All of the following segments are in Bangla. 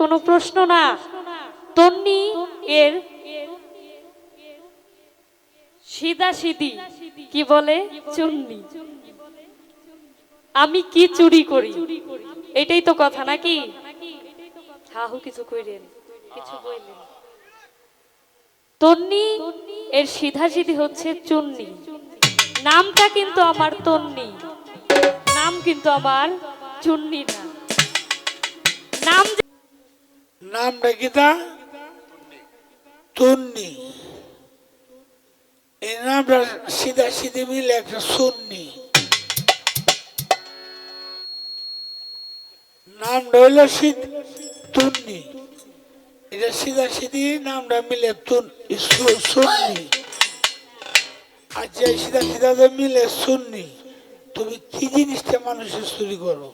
কোনো প্রশ্ন না। তন্নি এর সিদা সিদি কি বলে? চুন্নি। আমি কি চুরি করি? এটাই তো কথা নাকি? হাহু, কিছু কইলেন কিছু বললেন তন্নি এর সিধা সিধি হচ্ছে চুন্নি। নামটা কিন্তু আমার তন্নি। নাম কিন্তু আমার চুন্নি না। নাম নামটা কি তা? তন্নি এই নামটা সিধা সিধি মিলে একটা সুন্নি। নামটা হইল তুন্নি। এটা সিধা সিধি, নামটা মিলে সুন্নি। আচ্ছা এই সিধা সিধা যে মিলে সুন্নি, তুমি কি জিনিসটা মানুষের চুরি করো?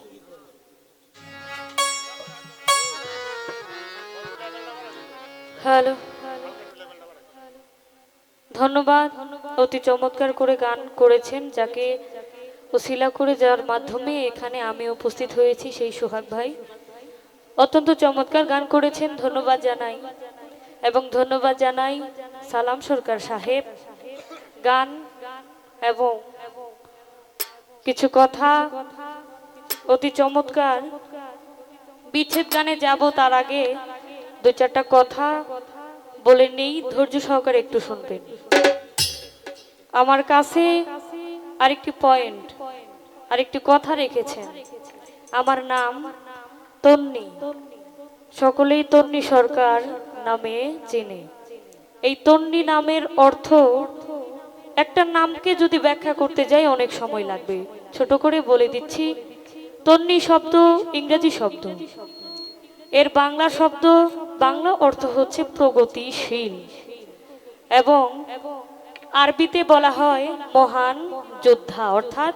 হ্যালো ধন্যবাদ, অতি চমৎকার করে গান করেছেন, যাকে ওসিলা করে যাওয়ার মাধ্যমে এখানে আমি উপস্থিত হয়েছি, সেই সোহাগ ভাই। অত্যন্ত চমৎকার গান করেছেন, ধন্যবাদ জানাই। এবং ধন্যবাদ জানাই সালাম সরকার সাহেব। গান এবং কিছু কথা অতি চমৎকার। বিচ্ছেদ গানে যাব তার আগে দু চারটা কথা বলে নেই, ধৈর্য সহকারে একটু শুনবেন। আমার কাছে আরেকটি পয়েন্ট আরেকটি কথা রেখেছেন। আমার নাম তন্নি। সকলেই তন্নি সরকার নামে চেনে। এই তন্নি নামের অর্থ, একটা নামকে যদি ব্যাখ্যা করতে যাই, অনেক সময় লাগবে। ছোট করে বলে দিচ্ছি, তন্নি শব্দ ইংরেজি শব্দ। এর বাংলা শব্দ বাংলা অর্থ হচ্ছে প্রগতিশীল। এবং আরবিতে বলা হয় মহান যোদ্ধা, অর্থাৎ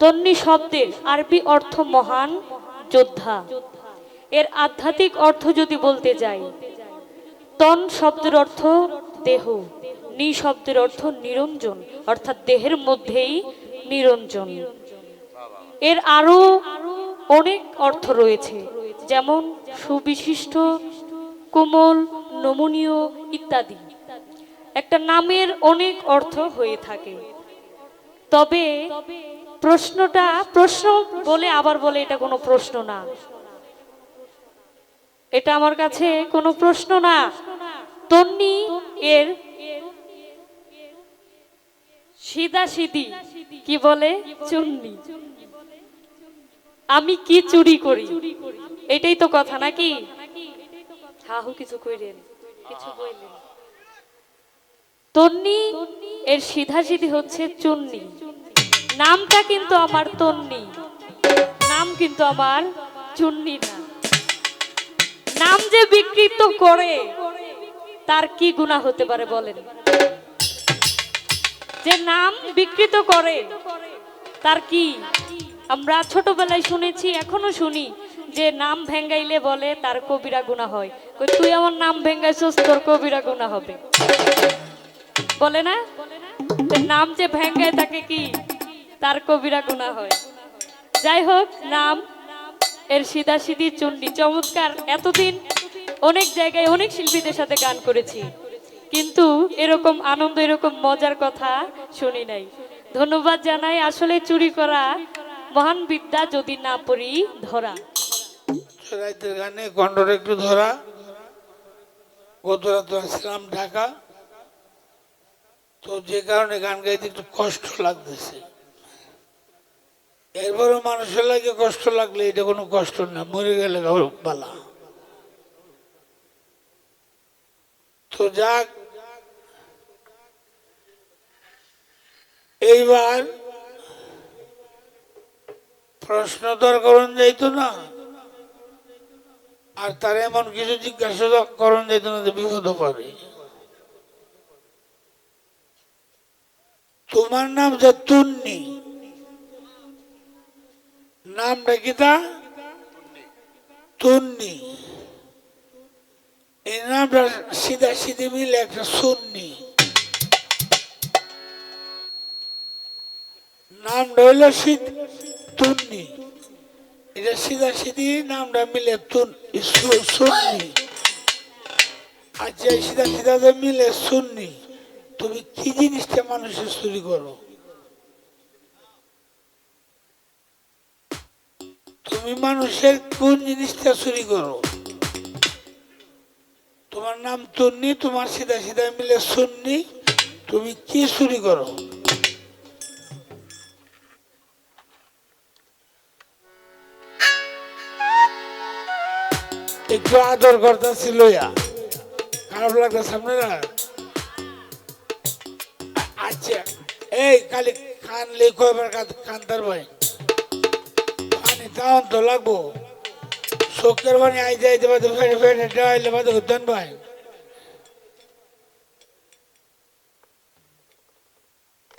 তন্নি শব্দের আরবি অর্থ মহান যোদ্ধা। এর আধ্যাত্মিক অর্থ যদি বলতে যাই, তন শব্দের অর্থ দেহ, নি শব্দের অর্থ নিরঞ্জন, অর্থাৎ দেহের মধ্যেই নিরঞ্জন। এর আরও অনেক অর্থ রয়েছে, যেমন সুবিশিষ্ট কোমল, নমনীয় ইত্যাদি। একটা নামের অনেক অর্থ হয়ে থাকে। তবে প্রশ্নটা প্রশ্ন বলে আবার বলে এটা কোনো প্রশ্ন না। এটা আমার কাছে কোনো প্রশ্ন না। তন্নি এর সিদা সিদি কি বলে? চুন্নি। আমি কি চুরি করি? এটাই তো কথা নাকি? হাহু কিছু কইলেন কিছু বললেন তন্নি এর সিধা সিধি হচ্ছে চুন্নি। নামটা কিন্তু আমার তন্নি। নাম কিন্তু আমার চুন্নি না। নাম যে বিকৃত করে তার কি গুণা হতে পারে বলেন? যে নাম বিকৃত করে তার কি? আমরা ছোটবেলায় শুনেছি এখনও শুনি যে নাম ভেঙ্গাইলে বলে তার কবিরা গুণা হয়। তুই আমার নাম ভেঙ্গাইছস তোর কবিরা গুণা হবে। বলে না? নাম যে ভেঙ্গায় তাকে কি? তার কবিরা গুণা হয়। যাই হোক, নাম এর সিধা সিধি চণ্ডী। চমৎকার, এতদিন অনেক জায়গায় অনেক শিল্পীদের সাথে গান করেছি। কিন্তু এরকম আনন্দ, এরকম মজার কথা শুনি নাই। ধন্যবাদ জানাই, আসলে চুরি করা মহান বিদ্যা যদি না পড়ি ধরা। গানে একটু ধরা। গত ঢাকা। তো যে কারণে গান গাইতে একটু কষ্ট লাগতেছে। এরপরে মানুষের লাগে কষ্ট লাগলে এটা কোনো কষ্ট না, মরে গেলে বালা তো যাক, এইবার প্রশ্ন তো আর করণ যাইতো না। আর তার এমন কিছু জিজ্ঞাসা করণ যেত না যে বিপদ পাবে। তোমার নাম যে তুন্নি? নামটা কি তা? তুন্নি। এই নামটা সিধা সিধি মিলে একটা সুন্নি। নামটা হইল তুন্নি। এটা সিধা সিধি নামটা মিলে আচ্ছা সিধা সিধা মিলে তুমি কি জিনিসটা মানুষের চুরি করো? তুমি মানুষের কোন জিনিসটা চুরি করো? তোমার নাম তুন্নি, তোমার সিধা সিধা মিলে সুন্নি। তুমি কি চুরি করো? একটু আদর করতেছিল খারাপ লাগতেছে আপনারা? আচ্ছা এই কালি কানলে কয়বার কান- কান্তার ভাই। পানি তাওন তো লাগবো। শোকের পানি আইতে আইতে বাদে ফেটে ফেটে ডাইলে বাদে হতেন ভাই।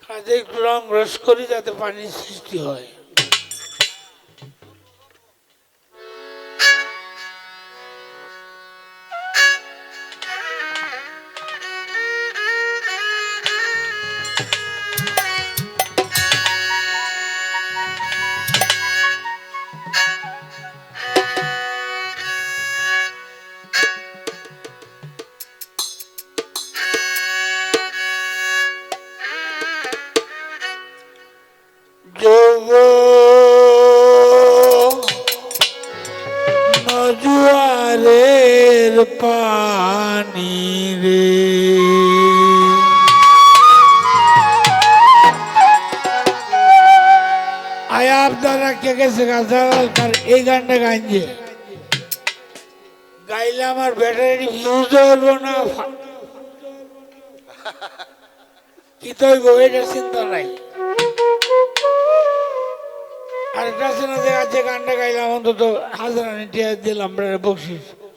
কাজে একটু রং রস করি যাতে পানির সৃষ্টি হয়। পানি রে। আপনারা কে গেছে কার এই গানটা গাইছে গাইলে আমার ব্যাটারি ইউজ হইব না। কি তৈব, এটা চিন্তা নাই। আর একটা আছে গানটা গাইলাম, অন্তত হাজার দিলাম বকশিস।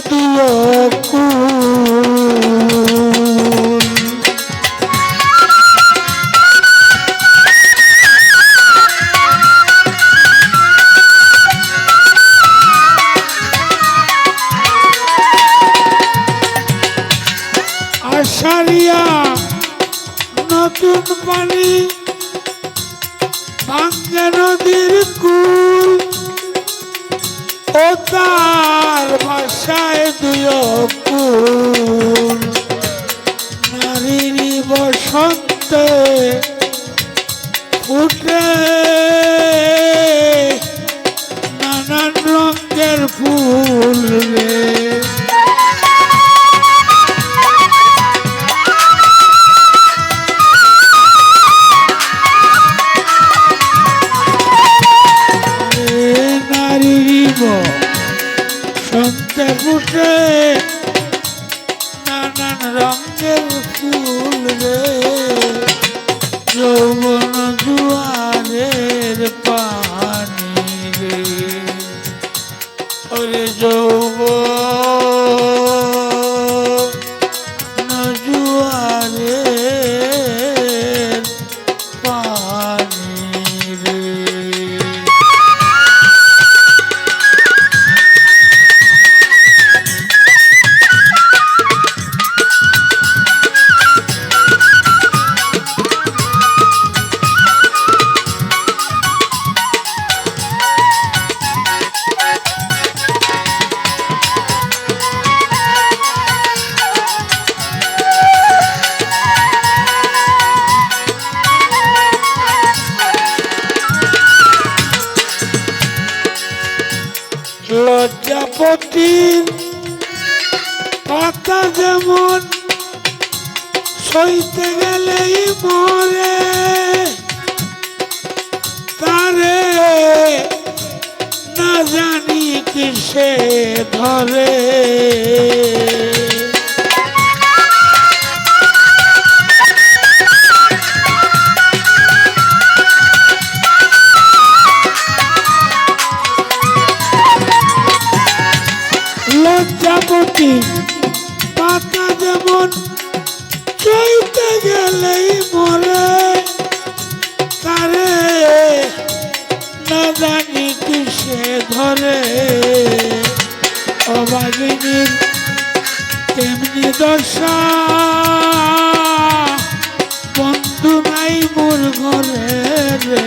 বাসায় দুয় ভাষায় ফুটে সতীর পাতা যেমন সইতে গেলেই মরে তারে না জানি কিসে ধরে। তেমনি তেমনি দশা? বন্ধু নাই মোর ঘরে রে।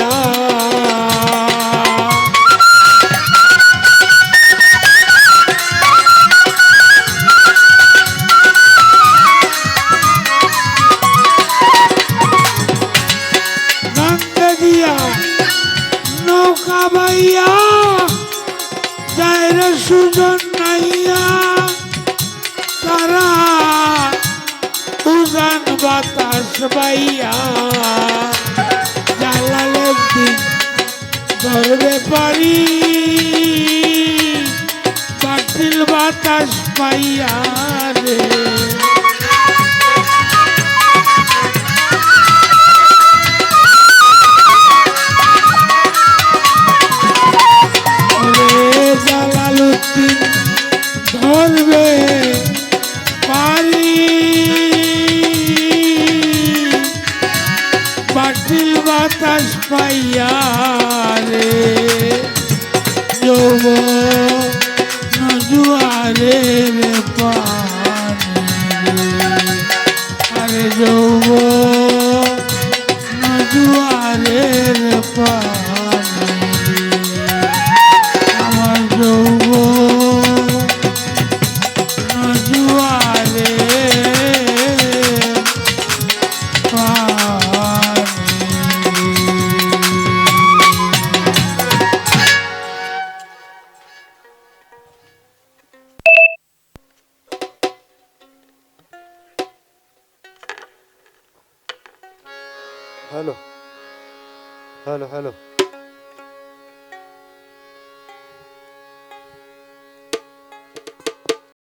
Ram halo, halo.